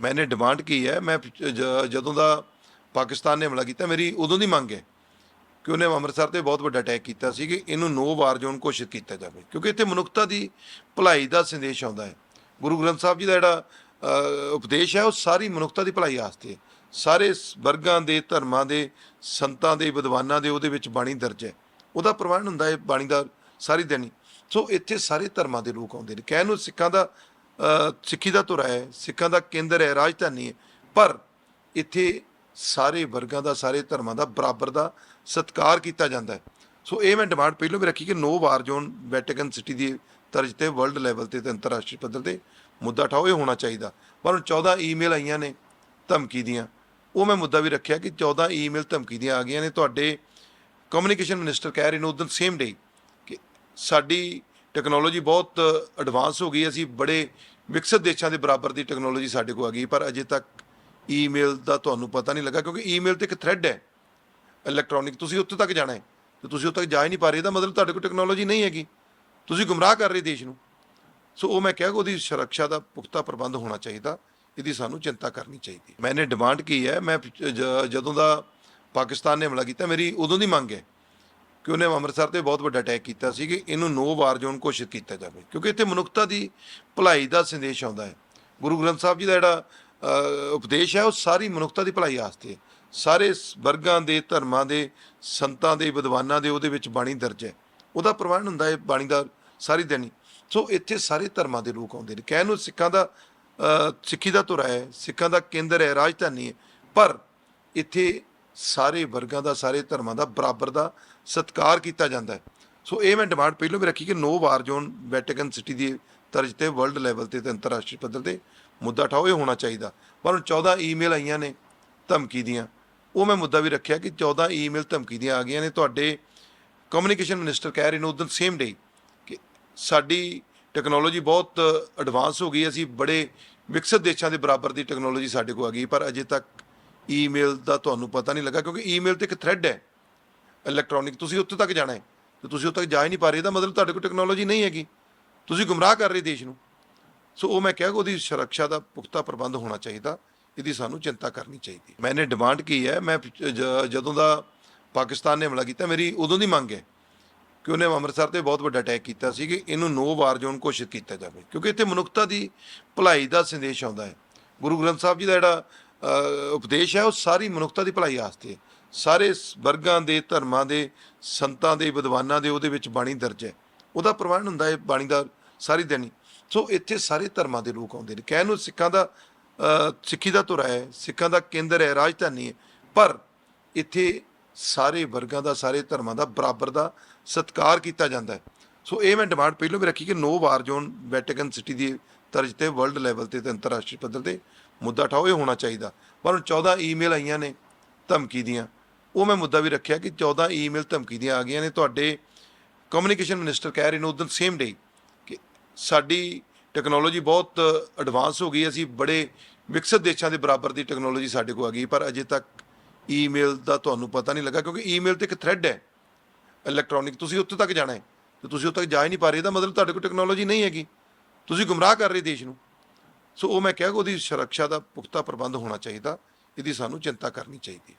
ਮੈਨੇ ਡਿਮਾਂਡ ਕੀ ਹੈ? ਮੈਂ ਜਦੋਂ ਦਾ ਪਾਕਿਸਤਾਨ ਨੇ ਹਮਲਾ ਕੀਤਾ, ਮੇਰੀ ਉਦੋਂ ਦੀ ਮੰਗ ਹੈ ਕਿ ਉਹਨੇ ਅੰਮ੍ਰਿਤਸਰ ਤੇ ਬਹੁਤ ਵੱਡਾ ਅਟੈਕ ਕੀਤਾ ਸੀ ਕਿ ਇਹਨੂੰ ਨੋ ਵਾਰ ਜ਼ੋਨ ਘੋਸ਼ਿਤ ਕੀਤਾ ਜਾਵੇ। ਕਿਉਂਕਿ ਇੱਥੇ ਮਨੁੱਖਤਾ ਦੀ ਭਲਾਈ ਦਾ ਸੰਦੇਸ਼ ਆਉਂਦਾ ਹੈ। ਗੁਰੂ ਗ੍ਰੰਥ ਸਾਹਿਬ ਜੀ ਦਾ ਜਿਹੜਾ ਉਪਦੇਸ਼ ਹੈ, ਉਹ ਸਾਰੀ ਮਨੁੱਖਤਾ ਦੀ ਭਲਾਈ ਵਾਸਤੇ ਹੈ। ਸਾਰੇ ਵਰਗਾਂ ਦੇ, ਧਰਮਾਂ ਦੇ, ਸੰਤਾਂ ਦੇ, ਵਿਦਵਾਨਾਂ ਦੇ ਉਹਦੇ ਵਿੱਚ ਬਾਣੀ ਦਰਜ ਹੈ। ਉਹਦਾ ਪ੍ਰਵਾਨ ਹੁੰਦਾ ਹੈ, ਬਾਣੀ ਦਾ ਸਾਰੀ ਦੇਣੀ। ਸੋ ਇੱਥੇ ਸਾਰੇ ਧਰਮਾਂ ਦੇ ਲੋਕ ਆਉਂਦੇ ਨੇ। ਕਹਿਣ ਨੂੰ ਸਿੱਖਾਂ ਦਾ ਸਿੱਖੀ ਦਾ ਧੁਰਾ ਹੈ, ਸਿੱਖਾਂ ਦਾ ਕੇਂਦਰ ਹੈ, ਰਾਜਧਾਨੀ ਹੈ। ਪਰ ਇੱਥੇ ਸਾਰੇ ਵਰਗਾਂ ਦਾ, ਸਾਰੇ ਧਰਮਾਂ ਦਾ ਬਰਾਬਰ ਦਾ ਸਤਿਕਾਰ ਕੀਤਾ ਜਾਂਦਾ ਹੈ। ਸੋ ਇਹ ਮੈਂ ਡਿਮਾਂਡ ਪਹਿਲਾਂ ਵੀ ਰੱਖੀ ਕਿ no war zone Vatican City ਦੀ ਤਰਜ਼ ਤੇ ਵਰਲਡ ਲੈਵਲ ਤੇ ਤੇ ਅੰਤਰਰਾਸ਼ਟਰੀ ਪੱਧਰ ਤੇ ਮੁੱਦਾ ਉਠਾਓ, ਇਹ ਹੋਣਾ ਚਾਹੀਦਾ। ਪਰ ਹੁਣ 14 ਈਮੇਲ ਆਈਆਂ ਨੇ ਧਮਕੀ ਦੀਆਂ। ਉਹ ਮੈਂ ਮੁੱਦਾ ਵੀ ਰੱਖਿਆ ਕਿ 14 ਈਮੇਲ ਧਮਕੀ ਦੀਆਂ ਆ ਗਈਆਂ ਨੇ। ਤੁਹਾਡੇ ਕਮਿਊਨੀਕੇਸ਼ਨ ਮਿਨਿਸਟਰ ਕਹਿ ਰਹੇ ਨੇ ਉਦੋਂ ਸੇਮ ਡੇ ਕਿ ਸਾਡੀ ਟੈਕਨੋਲੋਜੀ ਬਹੁਤ ਐਡਵਾਂਸ ਹੋ ਗਈ ਅਸੀਂ ਬੜੇ ਵਿਕਸਿਤ ਦੇਸ਼ਾਂ ਦੇ ਬਰਾਬਰ ਦੀ ਟੈਕਨੋਲੋਜੀ ਸਾਡੇ ਕੋਲ ਆ ਗਈ, ਪਰ ਅਜੇ ਤੱਕ ਈਮੇਲ ਦਾ ਤੁਹਾਨੂੰ ਪਤਾ ਨਹੀਂ ਲੱਗਾ, ਕਿਉਂਕਿ ਈਮੇਲ ਤੇ ਇੱਕ ਥ੍ਰੈਡ ਹੈ। ਇਲੈਕਟ੍ਰੋਨਿਕ ਤੁਸੀਂ ਉੱਥੇ ਤੱਕ ਜਾਣਾ ਹੈ ਤੇ ਤੁਸੀਂ ਉੱਥੇ ਤੱਕ ਜਾ ਹੀ ਨਹੀਂ ਪਾ ਰਹੇ। ਇਹਦਾ ਮਤਲਬ ਤੁਹਾਡੇ ਕੋਲ ਟੈਕਨੋਲੋਜੀ ਨਹੀਂ ਹੈਗੀ। ਤੁਸੀਂ ਗੁੰਮਰਾਹ ਕਰ ਰਹੇ ਦੇਸ਼ ਨੂੰ। ਸੋ ਉਹ ਮੈਂ ਕਿਹਾ ਕਿ ਉਹਦੀ ਸੁਰੱਖਿਆ ਦਾ ਪੁਖਤਾ ਪ੍ਰਬੰਧ ਹੋਣਾ ਚਾਹੀਦਾ। ਇਹਦੀ ਸਾਨੂੰ ਚਿੰਤਾ ਕਰਨੀ ਚਾਹੀਦੀ ਮੈਨੇ ਡਿਮਾਂਡ ਕੀ ਹੈ? ਮੈਂ ਜਦੋਂ ਦਾ ਪਾਕਿਸਤਾਨ ਨੇ ਹਮਲਾ ਕੀਤਾ, ਮੇਰੀ ਉਦੋਂ ਦੀ ਮੰਗ ਹੈ ਕਿ ਉਹਨੇ ਅੰਮ੍ਰਿਤਸਰ ਤੇ ਬਹੁਤ ਵੱਡਾ ਅਟੈਕ ਕੀਤਾ ਸੀ ਕਿ ਇਹਨੂੰ ਨੋ ਵਾਰ ਜ਼ੋਨ ਘੋਸ਼ਿਤ ਕੀਤਾ ਜਾਵੇ। ਕਿਉਂਕਿ ਇੱਥੇ ਮਨੁੱਖਤਾ ਦੀ ਭਲਾਈ ਦਾ ਸੰਦੇਸ਼ ਆਉਂਦਾ ਹੈ। ਗੁਰੂ ਗ੍ਰੰਥ ਸਾਹਿਬ ਜੀ ਦਾ ਜਿਹੜਾ ਉਪਦੇਸ਼ ਹੈ, ਉਹ ਸਾਰੀ ਮਨੁੱਖਤਾ ਦੀ ਭਲਾਈ ਵਾਸਤੇ ਹੈ। ਸਾਰੇ ਸ- ਵਰਗਾਂ ਦੇ, ਧਰਮਾਂ ਦੇ, ਸੰਤਾਂ ਦੇ, ਵਿਦਵਾਨਾਂ ਦੇ ਉਹਦੇ ਵਿੱਚ ਬਾਣੀ ਦਰਜ ਹੈ। ਉਹਦਾ ਪ੍ਰਵਾਨ ਹੁੰਦਾ ਹੈ ਬਾਣੀ ਦਾ ਸਾਰੀ ਦੇਣੀ ਸੋ ਇੱਥੇ ਸਾਰੇ ਧਰਮਾਂ ਦੇ ਲੋਕ ਆਉਂਦੇ ਨੇ। ਕਹਿਣ ਨੂੰ ਸਿੱਖਾਂ ਦਾ ਸਿੱਖੀ ਦਾ ਧੁਰਾ ਹੈ, ਸਿੱਖਾਂ ਦਾ ਕੇਂਦਰ ਹੈ, ਰਾਜਧਾਨੀ ਹੈ। ਪਰ ਇੱਥੇ ਸਾਰੇ ਵਰਗਾਂ ਦਾ, ਸਾਰੇ ਧਰਮਾਂ ਦਾ ਬਰਾਬਰ ਦਾ ਸਤਿਕਾਰ ਕੀਤਾ ਜਾਂਦਾ ਹੈ। ਸੋ ਇਹ ਮੈਂ ਡਿਮਾਂਡ ਪਹਿਲਾਂ ਵੀ ਰੱਖੀ ਕਿ no war zone Vatican City ਦੀ ਤਰਜ਼ ਤੇ ਵਰਲਡ ਲੈਵਲ ਤੇ ਤੇ ਅੰਤਰਰਾਸ਼ਟਰੀ ਪੱਧਰ ਤੇ ਮੁੱਦਾ ਉਠਾਓ, ਇਹ ਹੋਣਾ ਚਾਹੀਦਾ। ਪਰ ਹੁਣ 14 ਈਮੇਲ ਆਈਆਂ ਨੇ ਧਮਕੀ ਦੀਆਂ। ਉਹ ਮੈਂ ਮੁੱਦਾ ਵੀ ਰੱਖਿਆ ਕਿ 14 ਈਮੇਲ ਧਮਕੀ ਦੀਆਂ ਆ ਗਈਆਂ ਨੇ। ਤੁਹਾਡੇ ਕਮਿਊਨੀਕੇਸ਼ਨ ਮਿਨਿਸਟਰ ਕਹਿ ਰਹੇ ਨੇ ਉਦੋਂ ਸੇਮ ਡੇ ਕਿ ਸਾਡੀ ਟੈਕਨੋਲੋਜੀ ਬਹੁਤ ਐਡਵਾਂਸ ਹੋ ਗਈ ਅਸੀਂ ਬੜੇ ਵਿਕਸਿਤ ਦੇਸ਼ਾਂ ਦੇ ਬਰਾਬਰ ਦੀ ਟੈਕਨੋਲੋਜੀ ਸਾਡੇ ਕੋਲ ਆ ਗਈ ਪਰ ਅਜੇ ਤੱਕ ਈਮੇਲ ਦਾ ਤੁਹਾਨੂੰ ਪਤਾ ਨਹੀਂ ਲੱਗਾ ਕਿਉਂਕਿ ਈਮੇਲ ਤੇ ਇੱਕ ਥ੍ਰੈਡ ਹੈ ਇਲੈਕਟ੍ਰੋਨਿਕ ਤੁਸੀਂ ਉੱਥੇ ਤੱਕ ਜਾਣਾ ਹੈ ਤੇ ਤੁਸੀਂ ਉੱਥੇ ਤੱਕ ਜਾ ਹੀ ਨਹੀਂ ਪਾ ਰਹੇ। ਇਹਦਾ ਮਤਲਬ ਤੁਹਾਡੇ ਕੋਲ ਟੈਕਨੋਲੋਜੀ ਨਹੀਂ ਹੈਗੀ। ਤੁਸੀਂ ਗੁੰਮਰਾਹ ਕਰ ਰਹੇ ਦੇਸ਼ ਨੂੰ। ਸੋ ਉਹ ਮੈਂ ਕਿਹਾ ਕਿ ਉਹਦੀ ਸੁਰੱਖਿਆ ਦਾ ਪੁਖਤਾ ਪ੍ਰਬੰਧ ਹੋਣਾ ਚਾਹੀਦਾ। ਇਹਦੀ ਸਾਨੂੰ ਚਿੰਤਾ ਕਰਨੀ ਚਾਹੀਦੀ ਮੈਨੇ ਡਿਮਾਂਡ ਕੀ ਹੈ? ਮੈਂ ਜ- ਜਦੋਂ ਦਾ ਪਾਕਿਸਤਾਨ ਨੇ ਹਮਲਾ ਕੀਤਾ, ਮੇਰੀ ਉਦੋਂ ਦੀ ਮੰਗ ਹੈ ਕਿ ਉਹਨੇ ਅੰਮ੍ਰਿਤਸਰ ਤੇ ਬਹੁਤ ਵੱਡਾ ਅਟੈਕ ਕੀਤਾ ਸੀ ਕਿ ਇਹਨੂੰ ਨੋ ਵਾਰ ਜ਼ੋਨ ਘੋਸ਼ਿਤ ਕੀਤਾ ਜਾਵੇ। ਕਿਉਂਕਿ ਇੱਥੇ ਮਨੁੱਖਤਾ ਦੀ ਭਲਾਈ ਦਾ ਸੰਦੇਸ਼ ਆਉਂਦਾ ਹੈ। ਗੁਰੂ ਗ੍ਰੰਥ ਸਾਹਿਬ ਜੀ ਦਾ ਜਿਹੜਾ ਉਪਦੇਸ਼ ਹੈ ਉਹ ਸਾਰੀ ਮਨੁੱਖਤਾ ਦੀ ਭਲਾਈ ਵਾਸਤੇ। ਸਾਰੇ ਵਰਗਾਂ ਦੇ, ਧਰਮਾਂ ਦੇ, ਸੰਤਾਂ ਦੇ, ਵਿਦਵਾਨਾਂ ਦੇ ਉਹਦੇ ਵਿੱਚ ਬਾਣੀ ਦਰਜ ਹੈ। ਉਹਦਾ ਪ੍ਰਵਾਨ ਹੁੰਦਾ ਹੈ ਬਾਣੀ ਦਾ ਸਾਰੀ ਦੇਣੀ ਸੋ ਇੱਥੇ ਸਾਰੇ ਧਰਮਾਂ ਦੇ ਲੋਕ ਆਉਂਦੇ ਨੇ। ਕਹਿਣ ਨੂੰ ਸਿੱਖਾਂ ਦਾ ਸਿੱਖੀ ਦਾ ਧੁਰਾ ਹੈ, ਸਿੱਖਾਂ ਦਾ ਕੇਂਦਰ ਹੈ, ਰਾਜਧਾਨੀ ਹੈ। ਪਰ ਇੱਥੇ ਸਾਰੇ ਵਰਗਾਂ ਦਾ, ਸਾਰੇ ਧਰਮਾਂ ਦਾ ਬਰਾਬਰ ਦਾ ਸਤਿਕਾਰ ਕੀਤਾ ਜਾਂਦਾ ਹੈ। ਸੋ ਇਹ ਮੈਂ ਡਿਮਾਂਡ ਪਹਿਲਾਂ ਵੀ ਰੱਖੀ ਕਿ no war zone Vatican City ਦੀ ਤਰਜ਼ ਤੇ ਵਰਲਡ ਲੈਵਲ ਤੇ ਤੇ ਅੰਤਰਰਾਸ਼ਟਰੀ ਪੱਧਰ ਤੇ ਮੁੱਦਾ ਉਠਾਓ, ਇਹ ਹੋਣਾ ਚਾਹੀਦਾ। ਪਰ ਹੁਣ 14 ਈਮੇਲ ਆਈਆਂ ਨੇ ਧਮਕੀ ਦੀਆਂ। ਉਹ ਮੈਂ ਮੁੱਦਾ ਵੀ ਰੱਖਿਆ ਕਿ 14 ਈਮੇਲ ਧਮਕੀ ਦੀਆਂ ਆ ਗਈਆਂ ਨੇ। ਤੁਹਾਡੇ ਕਮਿਊਨੀਕੇਸ਼ਨ ਮਿਨਿਸਟਰ ਕਹਿ ਰਹੇ ਨੇ ਉਦੋਂ ਸੇਮ ਡੇ ਕਿ ਸਾਡੀ ਟੈਕਨੋਲੋਜੀ ਬਹੁਤ ਐਡਵਾਂਸ ਹੋ ਗਈ। ਅਸੀਂ ਬੜੇ ਵਿਕਸਿਤ ਦੇਸ਼ਾਂ ਦੇ ਬਰਾਬਰ ਦੀ ਟੈਕਨੋਲੋਜੀ ਸਾਡੇ ਕੋਲ ਆ ਗਈ। ਪਰ ਅਜੇ ਤੱਕ ਈਮੇਲ ਦਾ ਤੁਹਾਨੂੰ ਪਤਾ ਨਹੀਂ ਲੱਗਾ, ਕਿਉਂਕਿ ਈਮੇਲ ਤੇ ਇੱਕ ਥ੍ਰੈਡ ਹੈ ਇਲੈਕਟ੍ਰੋਨਿਕ ਤੁਸੀਂ ਉੱਥੇ ਤੱਕ ਜਾਣਾ ਹੈ ਤੇ ਤੁਸੀਂ ਉੱਥੇ ਤੱਕ ਜਾ ਹੀ ਨਹੀਂ ਪਾ ਰਹੇ। ਇਹਦਾ ਮਤਲਬ ਤੁਹਾਡੇ ਕੋਲ ਟੈਕਨੋਲੋਜੀ ਨਹੀਂ ਹੈਗੀ। ਤੁਸੀਂ ਗੁੰਮਰਾਹ ਕਰ ਰਹੇ ਦੇਸ਼ ਨੂੰ। ਸੋ ਉਹ ਮੈਂ ਕਿਹਾ ਕਿ ਉਹਦੀ ਸੁਰੱਖਿਆ ਦਾ ਪੁਖਤਾ ਪ੍ਰਬੰਧ ਹੋਣਾ ਚਾਹੀਦਾ, ਇਹਦੀ ਸਾਨੂੰ ਚਿੰਤਾ ਕਰਨੀ ਚਾਹੀਦੀ